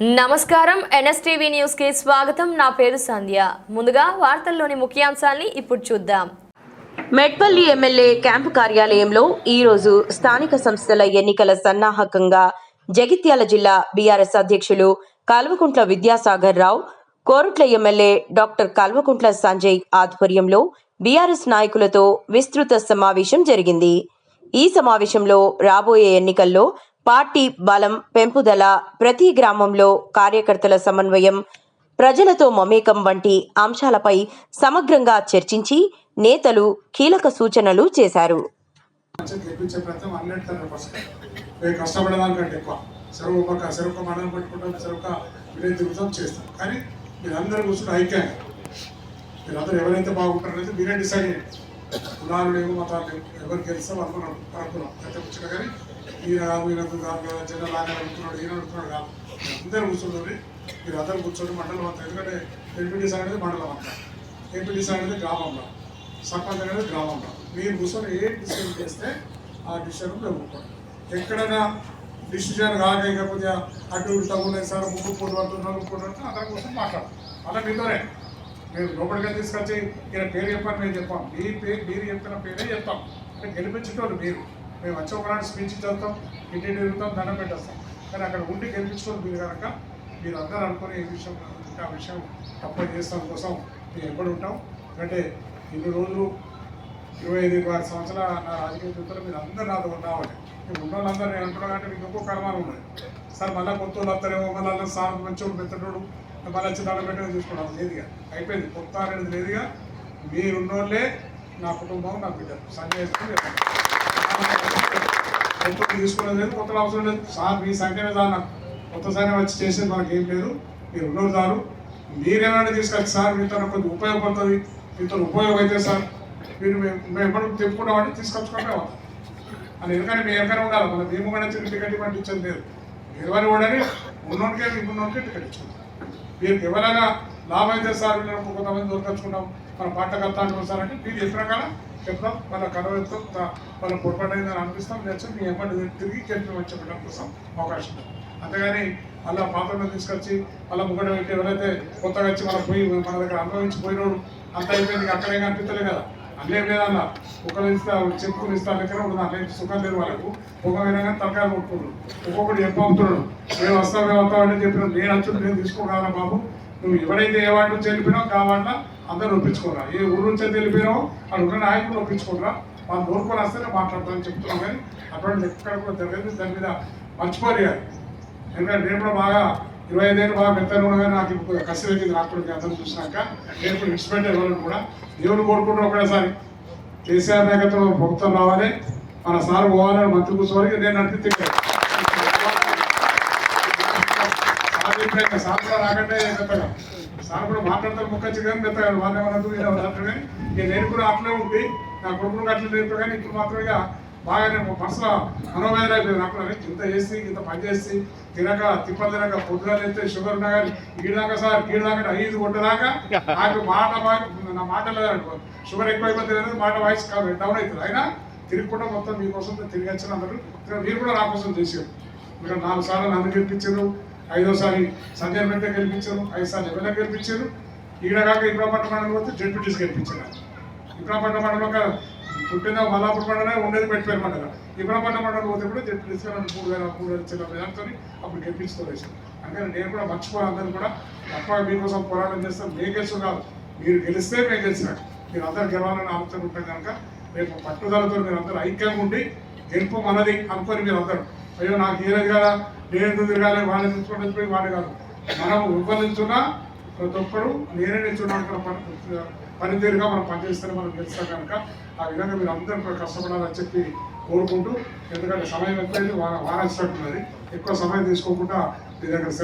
నమస్కారం. ఎన్ఎస్టీవీ న్యూస్కి స్వాగతం. నా పేరు సంధ్య. ముందుగా వార్తల్లోని ముఖ్యాంశాల్ని ఇప్పుడు చూద్దాం. మెట్పల్లి ఎమ్మెల్యే క్యాంపు కార్యాలయంలో ఈరోజు స్థానిక సంస్థల ఎన్నికల సన్నాహకంగా జగిత్యాల జిల్లా బీఆర్ఎస్ అధ్యక్షులు కల్వకుంట్ల విద్యాసాగర్ రావు కోరుట్ల ఎమ్మెల్యే డాక్టర్ కల్వకుంట్ల సంజయ్ ఆధ్వర్యంలో బీఆర్ఎస్ నాయకులతో విస్తృత సమావేశం జరిగింది. ఈ సమావేశంలో రాబోయే ఎన్నికల్లో పార్టీ బలం పెంపుదల ప్రతి గ్రామంలో కార్యకర్తల సమన్వయం ప్రజలతో మమేకం వంటి అంశాలపై సమగ్రంగా చర్చించి నేతలు కీలక సూచనలు చేశారు. మీరందరూ ఎవరైతే బాగుంటారనేది మీరే డిసైడ్ చేయండి. కులాలు లేవు మతాలు లేవు. ఎవరు గెలిస్తే వాళ్ళు అనుకున్నాం. కానీ ఈయన కాదు ఈయన కాదు కదా లాగా అడుగుతున్నాడు ఈయన అడుగుతున్నాడు కాదు అందరూ కూర్చుంటుంది మీరు అందరూ కూర్చొని మండలం అంతా. ఎందుకంటే ఎంపీటీసీ అనేది మండలం అంతా. ఎంపీటీసీ అనేది గ్రామంలో సర్పంచ్ అనేది గ్రామంలో మీరు కూర్చొని ఏ డిసిషన్ చేస్తే ఆ డిసిషన్ మేము ఎక్కడైనా డిసిషన్ కాకపోతే అటు ఇటు తగ్గున్నాయి సార్ ముగ్గు పూట పడుతున్నారు ముగ్గు పూట అందరి కోసం మాట్లాడతాం. అలా మీతోనే మేము లోపలికి తీసుకొచ్చి ఈయన పేరు చెప్పని మేము చెప్పాం. మీ పేరు మీరు చెప్పిన పేరే చెప్తాం. అంటే గెలిపించేటోళ్ళు మీరు. మేము వచ్చి ఒకనాడు స్పీచ్ చదువుతాం ఇంటి తిరుగుతాం దండం పెట్టేస్తాం. కానీ అక్కడ ఉండి గెలిపించుకోవాలి మీరు కనుక మీరు అందరూ అనుకుని ఏ విషయం ఆ విషయం తప్ప చేస్తాం కోసం మేము ఎప్పుడు ఉంటాం. అంటే ఇన్ని రోజులు ఇరవై ఐదు ఇరవై ఆరు సంవత్సరాల నా రాజకీయ జీవితంలో మీరు అందరూ నాతో రావాలి మేము ఉన్న వాళ్ళందరూ నేను అంటున్నా అంటే మీకు ఇంకో కర్మాలు ఉన్నాయి సార్ మళ్ళీ కొత్త వాళ్ళు వస్తారేమో మళ్ళీ సార్ మంచోడు పెద్దోడు మళ్ళీ వచ్చి దండం పెట్టడం చూసుకోవడం లేదుగా. అయిపోయింది. కొత్త అనేది లేదుగా. మీరున్నోళ్ళే నా కుటుంబం నా బిడ్డ. సంజయ్ కొత్త తీసుకున్నది లేదు? కొత్త అవసరం లేదు. సార్ మీ సంఖ్యనే చాలు నాకు. కొత్త సైన్యం వచ్చి చేసేది మనకి ఏం లేదు. మీరు ఉన్నోరు చాలు మీరేమైనా తీసుకొచ్చి సార్ మీతో కొంచెం కొద్దిగా ఉపయోగపడుతుంది. మీతో ఉపయోగం అయితే సార్ మీరు మేము మేము ఎప్పుడు తెప్పుకున్నామంటే తీసుకొచ్చుకుంటే. అవుతాం అని ఎందుకంటే మీ ఎక్కడ ఉండాలి. మన మేము కూడా చిన్న టికెట్ ఇవ్వండి ఇచ్చేది లేదు. ఎవరు కూడా ఉన్నోడికే మీకు ఉన్నోనికే టికెట్ ఇచ్చింది మీరు ఎవరైనా లాభం అయితే సార్ వీళ్ళకు కొంతమంది దొరకచ్చుకున్నాం. మన పంట కథ అంటాం మీరు ఎప్పుడు రకాల చెప్తాం వాళ్ళ కలవెత్తాం వాళ్ళ పొరపాటైందని అనిపిస్తాం. లేకపోతే మీ ఎమ్మెల్యే తిరిగి గెలిపి చెప్పడం కోసం అవకాశం ఉంది. అంతేగాని అలా పాత్రలో తీసుకొచ్చి అలా ముగ్గడ పెట్టి ఎవరైతే కొత్తగా వచ్చి మన పోయి మన దగ్గర అనుభవించి పోయినోడు అంత అయిపోయింది అక్కడే కనిపించలే కదా. అల్లే లేదన్న ఒకరు ఇస్తా చెప్పుకుని ఇస్తా దగ్గర ఉండదు అట్లే సుఖం లేదు వాళ్ళకు. ఒక కానీ తలకాయలు కొట్టుకున్నాడు ఒక్కొక్కటి చెప్పు అవుతున్నాడు. మేము వస్తాం మేము వస్తాం అని చెప్పిన నేను వచ్చి నేను తీసుకోగలరా బాబు. నువ్వు ఎవరైతే ఏ వాటి నుంచి వెళ్ళిపోయినావు కావాలన్నా అందరూ ఒప్పించుకోరా. ఏ ఊరు నుంచి వెళ్ళిపోయినావు అక్కడ ఉన్న నాయకులు ఒప్పించుకోరా. వాళ్ళు కోరుకొని వస్తేనే మాట్లాడతామని చెప్తున్నాం కానీ అటువంటి ఎక్కడ కూడా జరగదు దాని మీద మర్చిపోలేదు ఎందుకంటే నేను కూడా బాగా ఇరవై ఐదేళ్ళు బాగా మెత్తగా ఉండగానే నాకు ఇప్పుడు కసి తగ్గింది రాకుండా అందరూ చూసినాక. నేను ఇప్పుడు ఇన్స్పెక్టర్ ఇవ్వాలని కూడా దేవుని కోరుకుంటున్నా ఒకటేసారి. కేసీఆర్ నాయకత్వం ప్రభుత్వం రావాలి. మన సార్ పోవాలని మంత్రి కూర్చోవాలి. నేను నడిపితే సార్ సార్ కూడా రాకంటే మెత్తగా సార్ కూడా మాట్లాడతారు ముక్క కానీ మెత్తగా వాళ్ళే మనకు ఇక నేను కూడా అట్లే ఉండి నా కొడుకులు అట్లా నేర్పు కానీ ఇప్పుడు మాత్రం ఇక బాగా నేను మనసులో మనోవేదన అయిపోయింది నాకు ఇంత చేసి ఇంత పని చేసి తినక తిప్పలు తినక పొద్దున అయితే షుగర్ ఉన్నా కానీ ఈడాక సార్ గీడాక ఐదు కొట్టదాకా నాకు మాట బాగా నా మాట లేదనుకో షుగర్ ఎక్కువ అయిపోతుంది మాట వాయిస్ కాదు డౌన్ అవుతుంది. అయినా తిరుగుకుండా మొత్తం మీకోసం తిరిగి వచ్చిన అందరూ. మీరు కూడా నా కోసం చేసారు మీరు నాలుగు సార్లు నన్ను గెలిపించారు. ఐదోసారి సంజయ్ మెట్టే గెలిపించారు ఐదు సార్లు ఎమ్మెల్యే గెలిపించారు. ఈడ కాక ఇబ్రాపట్నం మండలం పోతే జడ్పీటీస్ గెలిపించారు. ఇబ్రాపట్నం మండలం పుట్టిన మల్లాపూర్ మండలం ఉండేది పెట్టిపోయారు మండలం. ఇబ్రాపట్నం మండలం పోతే కూడా జడ్పీటీస్ మూడు వేల మూడు వేల చిన్న ప్రజలతో అప్పుడు గెలిపించుకోలేదు అందుకని నేను కూడా మర్చిపోయి అందరూ కూడా. తప్ప మీకోసం పోరాటం చేస్తాం మీ గెలుసు కాదు. మీరు గెలిస్తే మేము గెలిచినట్టు మీరు అందరు గెలవాలని ఆలోచన ఉంటాం కనుక రేపు పట్టుదలతో మీరు అందరూ ఐక్యంగా ఉండి గెలుపు మనది అనుకొని మీరు అందరూ. అయ్యో నాకు ఏలేదు కదా నేను ఎందుకు తిరగాలి? వాళ్ళని తెచ్చుకోవడం చెప్పి వాడు కాదు. మనం విఫలించున్నా ప్రతి ఒక్కరు నేనే నిల్చున్నాను పని పనితీరుగా మనం పనిచేస్తే మనం గెలుస్తాం కనుక ఆ విధంగా మీరు అందరూ కష్టపడాలని చెప్పి కోరుకుంటూ ఎందుకంటే సమయం ఎక్కువైంది వారం వాన ఎక్కువ సమయం తీసుకోకుండా మీ దగ్గర